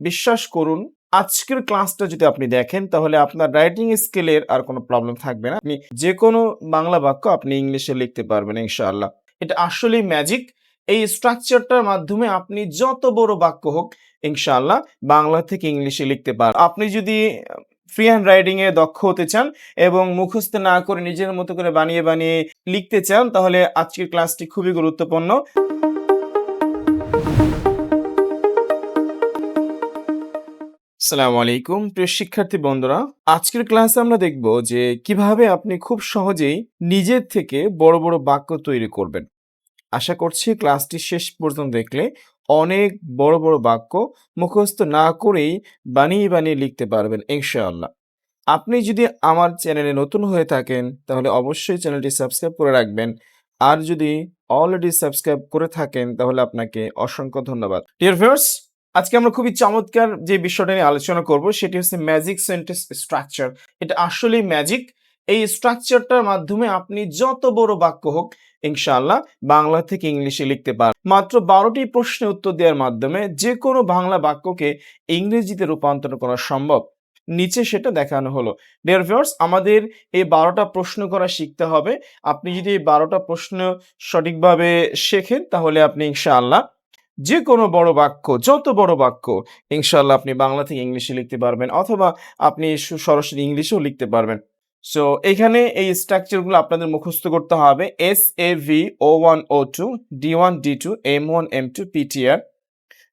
বিশ্বাস করুন, আজকের ক্লাসটা যদি আপনি দেখেন, তাহলে আপনার রাইটিং স্কিলের আর কোনো প্রবলেম থাকবে না। আপনি যে কোনো বাংলা বাক্য আপনি ইংলিশে লিখতে পারবেন, ইনশাআল্লাহ। এটা আসলেই ম্যাজিক এই স্ট্রাকচারটার মাধ্যমে আপনি যত বড় বাক্য হোক, ইনশাআল্লাহ, বাংলা থেকে ইংলিশে লিখতে পারেন আপনি যদি ফ্রি হ্যান্ড রাইটিং এ দক্ষ হতে চান এবং মুখস্থ না করে নিজের মতো করে বানিয়ে বানিয়ে লিখতে চান, তাহলে আজকের ক্লাসটি খুবই গুরুত্বপূর্ণ। আসসালামু আলাইকুম, প্রিয় শিক্ষার্থী বন্ধুরা। আজকের ক্লাসে আমরা দেখব যে কীভাবে আপনি খুব সহজেই নিজের থেকে বড় বড় বাক্য তৈরি করবেন। আশা করছি ক্লাসটি শেষ পর্যন্ত দেখলে অনেক বড় বড় বাক্য মুখস্থ না করেই বানিয়ে বানিয়ে লিখতে পারবেন, ইনশাআল্লাহ। আপনি যদি আমার চ্যানেলে নতুন হয়ে থাকেন, তাহলে অবশ্যই চ্যানেলটি সাবস্ক্রাইব করে রাখবেন। আর যদি অলরেডি সাবস্ক্রাইব করে থাকেন, তাহলে আপনাকে অসংখ্য ধন্যবাদ। ডিয়ার ভিউয়ার্স আজকে আমরা খুবই চমৎকার যে বিষয়টা নিয়ে আলোচনা করব, সেটি হচ্ছে ম্যাজিক সেন্টেন্স স্ট্রাকচার এটা আসলেই ম্যাজিক এই স্ট্রাকচারটার মাধ্যমে আপনি যত বড় বাক্য হোক, ইনশাআল্লাহ বাংলা থেকে ইংলিশে লিখতে পারেন মাত্র বারোটি প্রশ্নের উত্তর দেওয়ার মাধ্যমে যে কোনো বাংলা বাক্যকে ইংরেজিতে রূপান্তর করা সম্ভব। নিচে সেটা দেখানো হলো। ডিয়ার ভিউয়ার্স আমাদের এই বারোটা প্রশ্ন করা শিখতে হবে। আপনি যদি এই বারোটা প্রশ্ন সঠিকভাবে শেখেন, তাহলে আপনি ইনশাআল্লাহ যে কোনো বড় বাক্য, যত বড় বাক্য ইনশাল্লাহ আপনি বাংলা থেকে ইংলিশে লিখতে পারবেন অথবা আপনি সরাসরি ইংলিশেও লিখতে পারবেন। সো এখানে এই স্ট্রাকচারগুলো আপনাদের মুখস্থ করতে হবে S A V O one O two D one D two M one M two PTR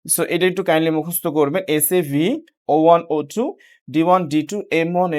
so এটা একটু কাইন্ডলি মুখস্থ করবেন S A V O one O two D one D two M one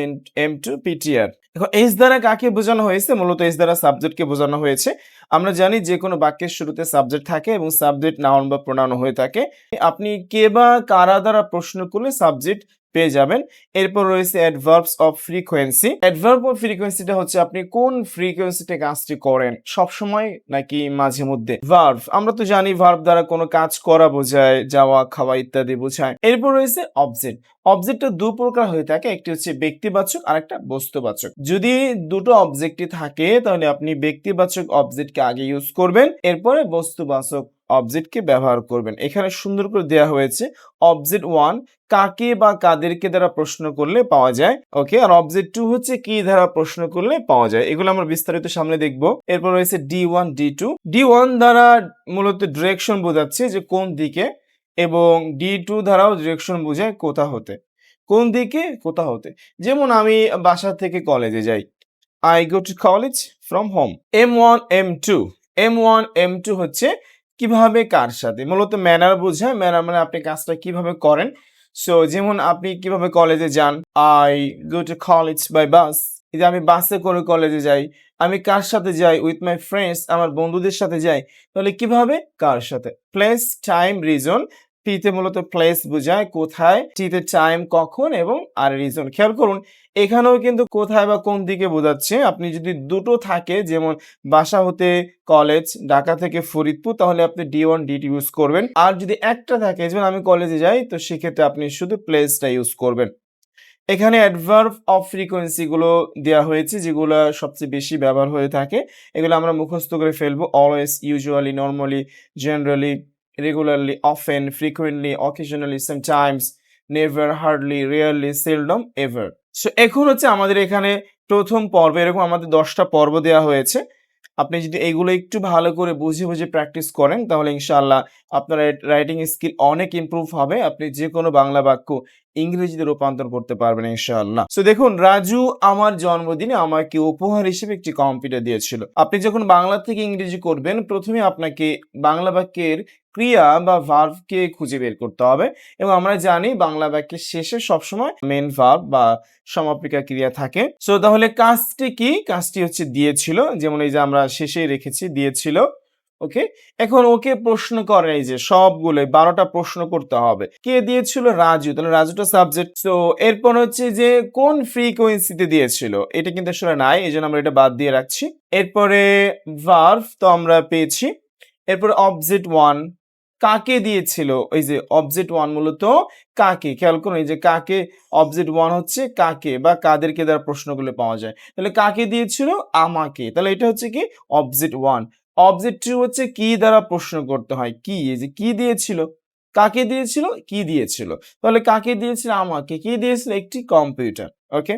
M two PTR এখন S দ্বারা কাকে বোঝানো হয়েছে? মূলত এস দ্বারা সাবজেক্টকে বোঝানো হয়েছে। আমরা জানি যে কোনো বাক্যের শুরুতে সাবজেক্ট থাকে এবং সাবজেক্ট নাউন বা প্রোনাউন হয়ে থাকে। আপনি কে বা কারা দ্বারা প্রশ্ন করলে সাবজেক্ট পেয়ে যাবেন। এরপর রয়েছে adverbs of frequency adverb of ফ্রিকোয়েন্সিটা হচ্ছে আপনি কোন ফ্রিকোয়েন্সিতে কাজটি করেন? সব সময় নাকি মাঝে মধ্যে? ভার্ব আমরা তো জানি ভার্ব দ্বারা কোনো কাজ করা বোঝায়, যাওয়া, খাওয়া ইত্যাদি বোঝায়। এরপর রয়েছে অবজেক্ট অবজেক্টটা দু প্রকার হয়ে থাকে, একটি হচ্ছে ব্যক্তিবাচক আর একটা বস্তুবাচক। যদি দুটো অবজেক্টই থাকে, তাহলে আপনি ব্যক্তিবাচক অবজেক্টকে আগে ইউজ করবেন। এরপরে বস্তুবাচক। অবজেক্টকে ব্যবহার করবেন। এখানে সুন্দর করে দেওয়া হয়েছে অবজেক্ট ওয়ান কাকে বা কাদেরকে দ্বারা প্রশ্ন করলে পাওয়া যায়। ওকে আর অবজেক্ট টু হচ্ছে কি দ্বারা প্রশ্ন করলে পাওয়া যায়। এগুলো আমরা বিস্তারিত সামনে দেখব। এরপর রয়েছে D one D two D one দ্বারা মূলত ডিরেকশন বোঝাচ্ছে যে কোন দিকে এবং ডি টু দ্বারাও ডিরেকশন বোঝায় কোথা হতে। কোন দিকে, কোথা হতে। যেমন আমি বাসা থেকে কলেজে যাই। I go to college from home M one M two M one M two হচ্ছে কীভাবে কার সাথে? মূলত ম্যানার বোঝায় ম্যানার মানে আপনি কাজটা কীভাবে করেন। সো যেমন আপনি কীভাবে কলেজে যান I go to college by bus যে আমি বাসে করে কলেজে যাই, আমি কার সাথে যাই? উইথ মাই ফ্রেন্ডস আমার বন্ধুদের সাথে যাই। তাহলে কীভাবে? কার সাথে? প্লেস টাইম রিজন পিতে মূলত প্লেস বোঝায় কোথায় টিতে টাইম কখন এবং আর রিজন খেয়াল করুন, এখানেও কিন্তু কোথায় বা কোন দিকে বোঝাচ্ছে। আপনি যদি দুটো থাকে, যেমন বাসা হতে কলেজ ঢাকা থেকে ফরিদপুর, তাহলে আপনি ডি ওয়ান ডি ইউজ করবেন। আর যদি একটা থাকে, যেমন আমি কলেজে যাই, তো সেক্ষেত্রে আপনি শুধু প্লেসটা ইউজ করবেন। এখানে অ্যাডভার্ব অফ ফ্রিকোয়েন্সিগুলো দেওয়া হয়েছে, যেগুলো সবচেয়ে বেশি ব্যবহার হয়ে থাকে। এগুলো আমরা মুখস্থ করে ফেলব always usually normally generally regularly often frequently occasionally sometimes never hardly rarely seldom ever so এখন হচ্ছে আমাদের এখানে প্রথম পর্ব, এরকম আমাদের দশটা পর্ব দেওয়া হয়েছে। আপনি যদি এগুলো একটু ভালো করে বুঝে বুঝে প্র্যাকটিস করেন, তাহলে ইনশাল্লাহ আপনার রাইটিং স্কিল অনেক ইম্প্রুভ হবে। আপনি যে কোনো বাংলা বাক্য ইংরেজিতে রূপান্তর করতে পারবেন ইনশাআল্লাহ। সো দেখুন, রাজু আমার জন্মদিনে আমাকে উপহার হিসেবে একটি কম্পিউটার দিয়েছিল। আপনি যখন বাংলা থেকে ইংরেজি করবেন, প্রথমে আপনাকে বাংলা বাক্যের ক্রিয়া বা ভার্ভকে খুঁজে বের করতে হবে এবং আমরা জানি বাংলা বাক্যের শেষে সবসময় মেন ভার্ব বা সমাপিকা ক্রিয়া থাকে। সো তাহলে কাজটি কি? কাজটি হচ্ছে দিয়েছিল, যেমন এই যে আমরা শেষে রেখেছি, দিয়েছিল। ওকে এখন ওকে প্রশ্ন করে এই যে সবগুলো বারোটা প্রশ্ন করতে হবে। কে দিয়েছিল? রাজু। তাহলে রাজুটা সাবজেক্ট তো এরপর হচ্ছে যে কোন ফ্রিকোয়েন্সিতে দিয়েছিল? এটা কিন্তু আসলে নাই, এই জন্য আমরা এটা বাদ দিয়ে রাখছি। এরপরে ভার্ভ তো আমরা পেয়েছি। এরপরে অবজেক্ট ওয়ান কাকে দিয়েছিল? ওই যে অবজেক্ট ওয়ান মূলত কাকে? খেয়াল করুন, এই যে কাকে অবজেক্ট ওয়ান হচ্ছে কাকে বা কাদেরকে দ্বারা প্রশ্নগুলো পাওয়া যায়। তাহলে কাকে দিয়েছিল? আমাকে। তাহলে এটা হচ্ছে কি? অবজেক্ট ওয়ান অবজেক্ট টু হচ্ছে কি দ্বারা প্রশ্ন করতে হয়? কি? এই যে কি দিয়েছিল? কাকে দিয়েছিল? কি দিয়েছিল? তাহলে কাকে দিয়েছিল? আমাকে। কি দিয়েছিল? একটি কম্পিউটার ওকে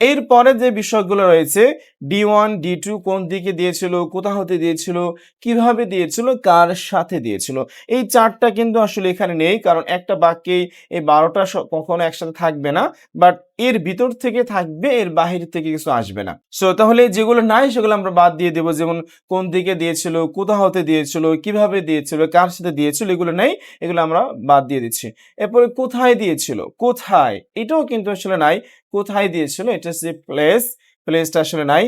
এরপরে যে বিষয়গুলো রয়েছে ডি ওয়ান ডি টু কোন দিকে দিয়েছিল, কোথা হতে দিয়েছিল, কীভাবে দিয়েছিল, কার সাথে দিয়েছিল, এই চারটা কিন্তু আসলে এখানে নেই, কারণ একটা বাক্যে এই বারোটা কখনো একসাথে থাকবে না বাট এর ভিতর থেকে থাকবে, এর বাহির থেকে কিছু আসবে না। সো তাহলে যেগুলো নাই, সেগুলো আমরা বাদ দিয়ে দেবো, যেমন কোন দিকে দিয়েছিল, কোথা হতে দিয়েছিল, কীভাবে দিয়েছিল, কার সাথে দিয়েছিল, এগুলো নেই, এগুলো আমরা বাদ দিয়ে দিচ্ছি। এরপরে কোথায় দিয়েছিল? কোথায়? এটাও কিন্তু আসলে নাই কোথায় দিয়েছিল? এটা হচ্ছে প্লেস প্লেসটা আসলে নাই।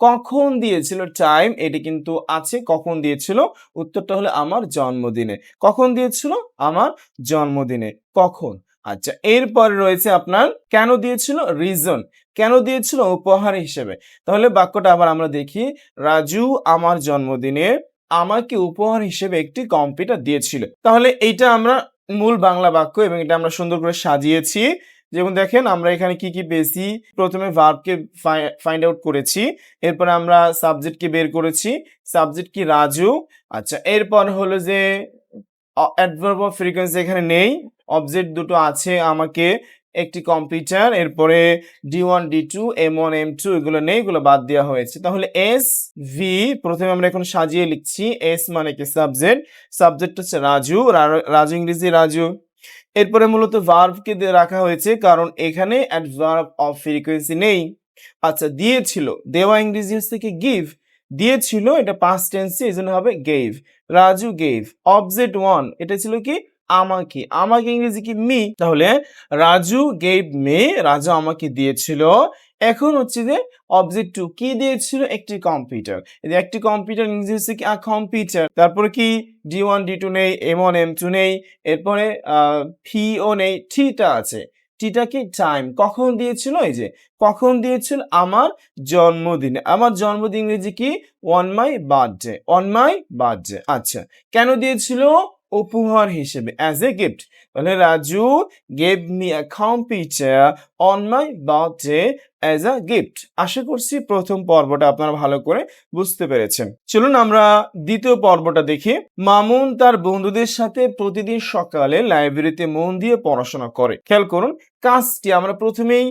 কখন দিয়েছিল টাইম এটি কিন্তু আছে। কখন দিয়েছিল? উত্তরটা হলো আমার জন্মদিনে। কখন দিয়েছিল? আমার জন্মদিনে। কখন? আচ্ছা এরপরে রয়েছে আপনার কেন দিয়েছিল? রিজন কেন দিয়েছিল? উপহার হিসেবে। তাহলে বাক্যটা আবার আমরা দেখি। রাজু আমার জন্মদিনে আমাকে উপহার হিসেবে একটি কম্পিউটার দিয়েছিল। তাহলে এইটা আমরা মূল বাংলা বাক্য এবং এটা আমরা সুন্দর করে সাজিয়েছি। যেমন দেখেন, আমরা এখানে কি কি পেয়েছি? প্রথমে ভার্বকে ফাইন্ড আউট করেছি, এরপর আমরা সাবজেক্টকে বের করেছি সাবজেক্ট কি রাজু আচ্ছা এরপর হলো যে অ্যাডভার্ব অফ ফ্রিকোয়েন্সি এখানে নেই অবজেক্ট দুটো আছে আমাকে, একটি কম্পিউটার এরপরে D one D two M one M two এগুলো নেই, এগুলো বাদ দেওয়া হয়েছে। তাহলে এস ভি প্রথমে আমরা এখন সাজিয়ে লিখছি এস মানে কি সাবজেক্ট সাবজেক্ট হচ্ছে রাজু রাজু ইংরেজি রাজু। এরপরে মূলত ভার্ভকে রাখা হয়েছে, কারণ এখানে অ্যাডভার্ব অফ ফ্রিকোয়েন্সি নেই। আচ্ছা দিয়েছিল, দেওয়া ইংরেজি হচ্ছে কি গিভ দিয়েছিল, এটা পাস্ট টেন্সে এই জন্য হবে gave Raju gave object one এটা ছিল কি? আমাকে। আমাকে ইংরেজি কি মি তাহলে রাজু গেভ মে রাজু আমাকে দিয়েছিল। এখন হচ্ছে যে অবজেক্ট টু কি দিয়েছিল? একটি কম্পিউটার একটি কম্পিউটার ইংরেজি হচ্ছে কি কম্পিউটার তারপরে কি? ডি ওয়ান ডি টু নেই এম ওয়ান এম টু নেই, এরপরে ফিও নেই থিটা আছে। টিটা কি? টাইম কখন দিয়েছিল? এই যে কখন দিয়েছিল? আমার জন্মদিনে। আমার জন্মদিন ইংরেজি কি? On my birthday on my birthday আচ্ছা কেন দিয়েছিল? উপহার হিসেবে অ্যাজ এ গিফট তাহলে Raju gave me a computer on my birthday as a gift আশা করছি প্রথম পর্বটা আপনারা ভালো করে বুঝতে পেরেছেন। চলুন আমরা দ্বিতীয় পর্বটা দেখি। মামুন তার বন্ধুদের সাথে প্রতিদিন সকালে লাইব্রেরিতে মন দিয়ে পড়াশোনা করে। খেয়াল করুন, কাজটি আমরা প্রথমেই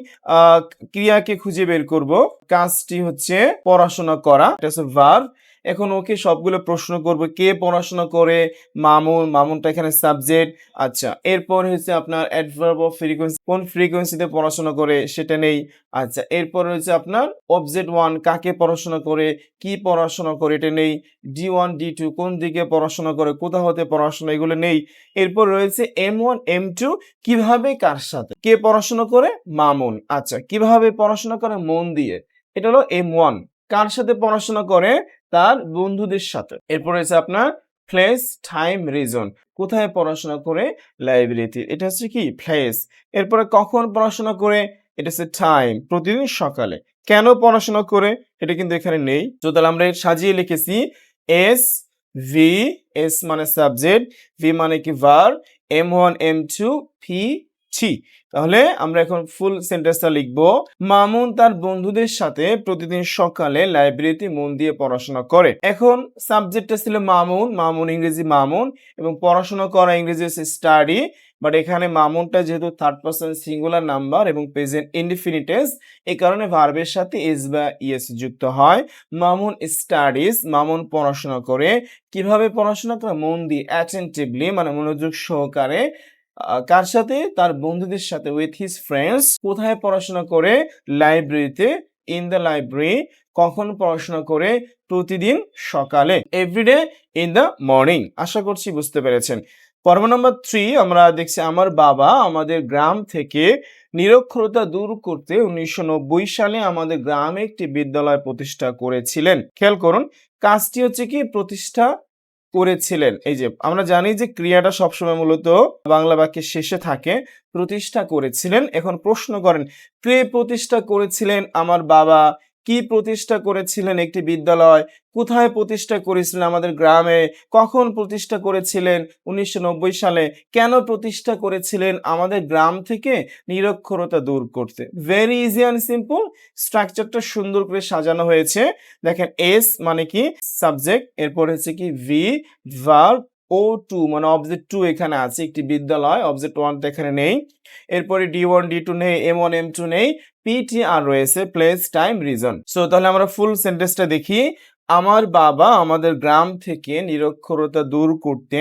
ক্রিয়াকে খুঁজে বের করব। কাজটি হচ্ছে পড়াশোনা করা। এটা হচ্ছে ভার্ব এখন ওকে সবগুলো প্রশ্ন করব। কে পড়াশোনা করে? মামুন, মামুনটা এখানে সাবজেক্ট আচ্ছা এরপর হচ্ছে আপনার অ্যাডভার্ব অফ ফ্রিকোয়েন্সি কোন ফ্রিকোয়েন্সিতে পড়াশোনা করে সেটা নেই। আচ্ছা এরপর হচ্ছে আপনার অবজেক্ট ওয়ান কাকে পড়াশোনা করে? কি পড়াশোনা করে? এটা নেই। ডি ওয়ান ডি টু কোন দিকে পড়াশোনা করে? কোথা হতে পড়াশোনা? এগুলো নেই। এরপর রয়েছে এম ওয়ান এম টু কীভাবে, কার সাথে? কে পড়াশোনা করে? মামুন। আচ্ছা কীভাবে পড়াশোনা করে? মন দিয়ে। এটা হলো এম ওয়ান কার সাথে পড়াশোনা করে? তার বন্ধুদের সাথে। এরপর রয়েছে আপনার প্লেস টাইম রিজন কোথায় পড়াশোনা করে লাইব্রেরিতে এটা হচ্ছে কি? প্লেস এরপরে কখন পড়াশোনা করে? এটা হচ্ছে টাইম প্রতিদিন সকালে। কেন পড়াশোনা করে? এটা কিন্তু এখানে নেই। তো তাহলে আমরা সাজিয়ে লিখেছি এস ভি এস মানে সাবজেক্ট ভি মানে কি verb M one M two V ছি। তাহলে আমরা এখন ফুল সেন্টেন্সটা লিখব। মামুন তার বন্ধুদের সাথে প্রতিদিন সকালে লাইব্রেরিতে মন দিয়ে পড়াশোনা করে। এখন সাবজেক্টটা ছিল মামুন মামুন ইংরেজি মামুন এবং পড়াশোনা করা ইংরেজি স্টাডি বাট এখানে মামুনটা যেহেতু থার্ড পার্সন সিঙ্গুলার নাম্বার এবং প্রেজেন্ট ইনডিফিনিটেস এই কারণে ভার্বের সাথে এস বা ইএস যুক্ত হয়। মামুন স্টাডিজ মামুন পড়াশোনা করে। কীভাবে পড়াশোনা করে? মন দিয়ে অ্যাটেন্টিভলি মানে মনোযোগ সহকারে কার সাথে? তার বন্ধুদের সাথে উইথ হিজ ফ্রেন্ডস কোথায় পড়াশোনা করে? লাইব্রেরিতে ইন দ্য লাইব্রেরি কখন পড়াশোনা করে? প্রতিদিন সকালে এভরিডে ইন দ্য মর্নিং আশা করছি বুঝতে পেরেছেন। পর্ব নম্বর থ্রি আমরা দেখছি আমার বাবা আমাদের গ্রাম থেকে নিরক্ষরতা দূর করতে উনিশশো নব্বই সালে আমাদের গ্রামে একটি বিদ্যালয় প্রতিষ্ঠা করেছিলেন। খেয়াল করুন, কাজটি হচ্ছে কি? প্রতিষ্ঠা করেছিলেন। এই যে, আমরা জানি যে ক্রিয়াটা সবসময় মূলত বাংলা বাক্যের শেষে থাকে, প্রতিষ্ঠা করেছিলেন। এখন প্রশ্ন করেন, কে প্রতিষ্ঠা করেছিলেন আমার বাবা? কি প্রতিষ্ঠা করেছিলেন একটি বিদ্যালয়? কোথায় প্রতিষ্ঠা করেছিলেন আমাদের গ্রামে? কখন প্রতিষ্ঠা করেছিলেন উনিশশো নব্বই সালে? কেন প্রতিষ্ঠা করেছিলেন আমাদের গ্রাম থেকে? নিরক্ষরতা দূর করতে। ভেরি ইজি অ্যান্ড সিম্পল স্ট্রাকচারটা সুন্দর করে সাজানো হয়েছে। দেখেন এস মানে কি? সাবজেক্ট এরপর হচ্ছে কি ভি ভার্ব ও টু মানে অবজেক্ট টু এখানে আছে, একটি বিদ্যালয় অবজেক্ট ওয়ান তো এখানে নেই। এরপরে ডি ওয়ান ডি টু নেই এম ওয়ান এম টু নেই পিটি আর রয়েছে প্লেস টাইম রিজন সো তাহলে আমরা ফুল সেন্টেন্সটা দেখি। আমার বাবা আমাদের গ্রাম থেকে নিরক্ষরতা দূর করতে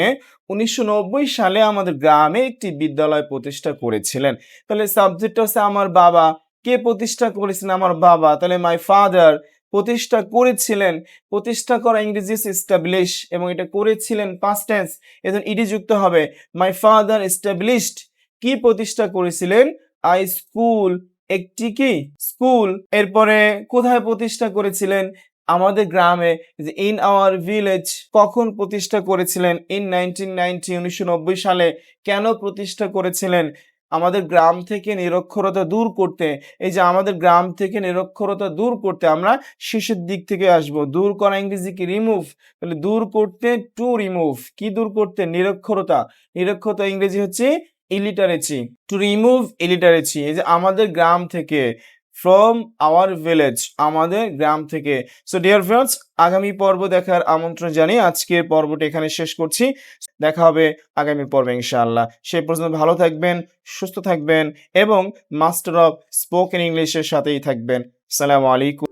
উনিশশো নব্বই সালে আমাদের গ্রামে একটি বিদ্যালয় প্রতিষ্ঠা করেছিলেন। তাহলে সাবজেক্ট হচ্ছে আমার বাবা। কে প্রতিষ্ঠা করেছিলেন আমার বাবা? তাহলে মাই ফাদার প্রতিষ্ঠা করেছিলেন, প্রতিষ্ঠা করা ইংরেজি এস্টাবলিশ এবং এটা করেছিলেন পাস্ট টেন্স এজন্য ইডি যুক্ত হবে মাই ফাদার এস্টাবলিশড কি প্রতিষ্ঠা করেছিলেন? আই স্কুল একটি কি? স্কুল এরপরে কোথায় প্রতিষ্ঠা করেছিলেন? আমাদের গ্রামে, যে ইন আওয়ার ভিলেজ কখন প্রতিষ্ঠা করেছিলেন? ইন নাইনটিন নাইনটি উনিশশো নব্বই সালে। কেন প্রতিষ্ঠা করেছিলেন? আমাদের গ্রাম থেকে নিরক্ষরতা দূর করতে, এই যে আমাদের গ্রাম থেকে নিরক্ষরতা দূর করতে আমরা শেষের দিক থেকে আসব। দূর করা ইংরেজি কি? রিমুভ তাহলে দূর করতে টু রিমুভ কি দূর করতে? নিরক্ষরতা। নিরক্ষরতা ইংরেজি হচ্ছে ইলিটারেসি টু রিমুভ ইলিটারেচি এই যে আমাদের গ্রাম থেকে ফ্রম আওয়ার ভিলেজ আমাদের গ্রাম থেকে। সো ডিয়ার ফ্রেন্ডস আগামী পর্ব দেখার আমন্ত্রণ জানিয়ে আজকের পর্বটি এখানে শেষ করছি। দেখা হবে আগামী পর্বে ইনশাআল্লাহ। সেই পর্যন্ত ভালো থাকবেন, সুস্থ থাকবেন এবং মাস্টার অফ স্পোকেন ইংলিশের সাথেই থাকবেন। সালামু আলাইকুম।